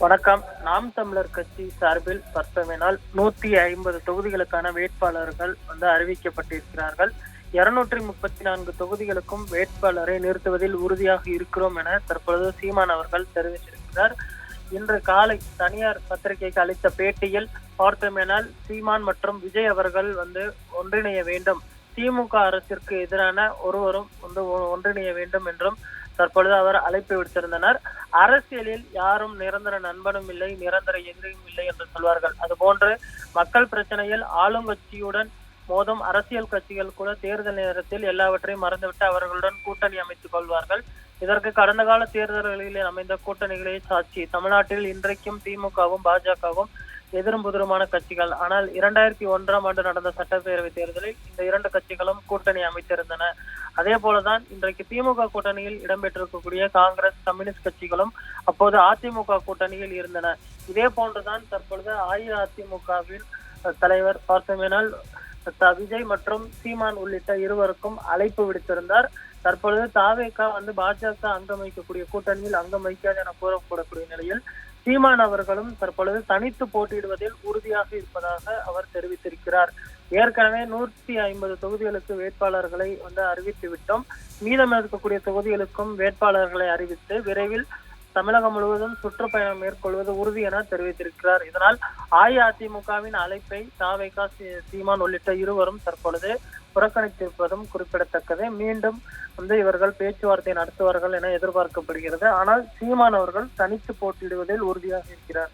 வணக்கம். நாம் தமிழர் கட்சி சார்பில் பார்த்தோமேனால் நூத்தி ஐம்பது தொகுதிகளுக்கான வேட்பாளர்கள் வந்து அறிவிக்கப்பட்டிருக்கிறார்கள். இருநூற்றி முப்பத்தி நான்கு தொகுதிகளுக்கும் வேட்பாளரை நிறுத்துவதில் உறுதியாக இருக்கிறோம் என தற்பொழுது சீமான் அவர்கள் தெரிவித்திருக்கிறார். இன்று காலை தனியார் பத்திரிகைக்கு அளித்த பேட்டியில் பார்த்தோமேனால் சீமான் மற்றும் விஜய் அவர்கள் வந்து ஒன்றிணைய வேண்டும். திமுக அரசிற்கு எதிரான ஒருவரும் வந்து ஒ- ஒன்றிணைய வேண்டும் என்றும் தற்பொழுது அவர் அழைப்பு விடுத்திருந்தனர். அரசியலில் யாரும் நிரந்தர நண்பனும் இல்லை நிரந்தர எதிரியும் இல்லை என்று சொல்வார்கள். அதுபோன்று மக்கள் பிரச்சனையில் ஆளுங்கட்சியுடன் மோதும் அரசியல் கட்சிகள் கூட தேர்தல் நேரத்தில் எல்லாவற்றையும் மறந்துவிட்டு அவர்களுடன் கூட்டணி அமைத்துக் கொள்வார்கள். இதற்கு கடந்த கால தேர்தல்களில் அமைந்த கூட்டணிகளே சாட்சி. தமிழ்நாட்டில் இன்றைக்கும் திமுகவும் பாஜகவும் எதிரும் புதிருமான கட்சிகள். ஆனால் இரண்டாயிரத்தி ஒன்றாம் ஆண்டு நடந்த சட்டப்பேரவை தேர்தலில் இந்த இரண்டு கட்சிகளும் கூட்டணி அமைத்திருந்தன. அதே போலதான் இன்றைக்கு திமுக கூட்டணியில் இடம்பெற்றிருக்கக்கூடிய காங்கிரஸ் கம்யூனிஸ்ட் கட்சிகளும் அப்போது அதிமுக கூட்டணியில் இருந்தன. இதே போன்றுதான் தற்பொழுது அஇஅதிமுகவின் தலைவர் பார்த்தோமேனால் விஜய் மற்றும் சீமான் உள்ளிட்ட இருவருக்கும் அழைப்பு விடுத்திருந்தார். தற்பொழுது தாவேக்கா வந்து பாஜக அங்கம் வைக்கக்கூடிய கூட்டணியில் அங்கம் வைக்காது என கூறப்படக்கூடிய நிலையில் சீமான் அவர்களும் தற்பொழுது தனித்து போட்டியிடுவதில் உறுதியாக இருப்பதாக அவர் தெரிவித்திருக்கிறார். ஏற்கனவே நூற்றி ஐம்பது தொகுதிகளுக்கு வேட்பாளர்களை வந்து அறிவித்து விட்டோம். மீதம் இருக்கக்கூடிய தொகுதிகளுக்கும் வேட்பாளர்களை அறிவித்து விரைவில் தமிழகம் முழுவதும் சுற்றுப்பயணம் மேற்கொள்வது உறுதி என தெரிவித்திருக்கிறார். இதனால் அஇஅதிமுகவின் அழைப்பை தாவைக்கா சீமான் உள்ளிட்ட இருவரும் தற்பொழுது புறக்கணித்திருப்பதும் குறிப்பிடத்தக்கது. மீண்டும் வந்து இவர்கள் பேச்சுவார்த்தை நடத்துவார்கள் என எதிர்பார்க்கப்படுகிறது. ஆனால் சீமான் அவர்கள் தனித்து போட்டியிடுவதில் உறுதியாக இருக்கிறார்.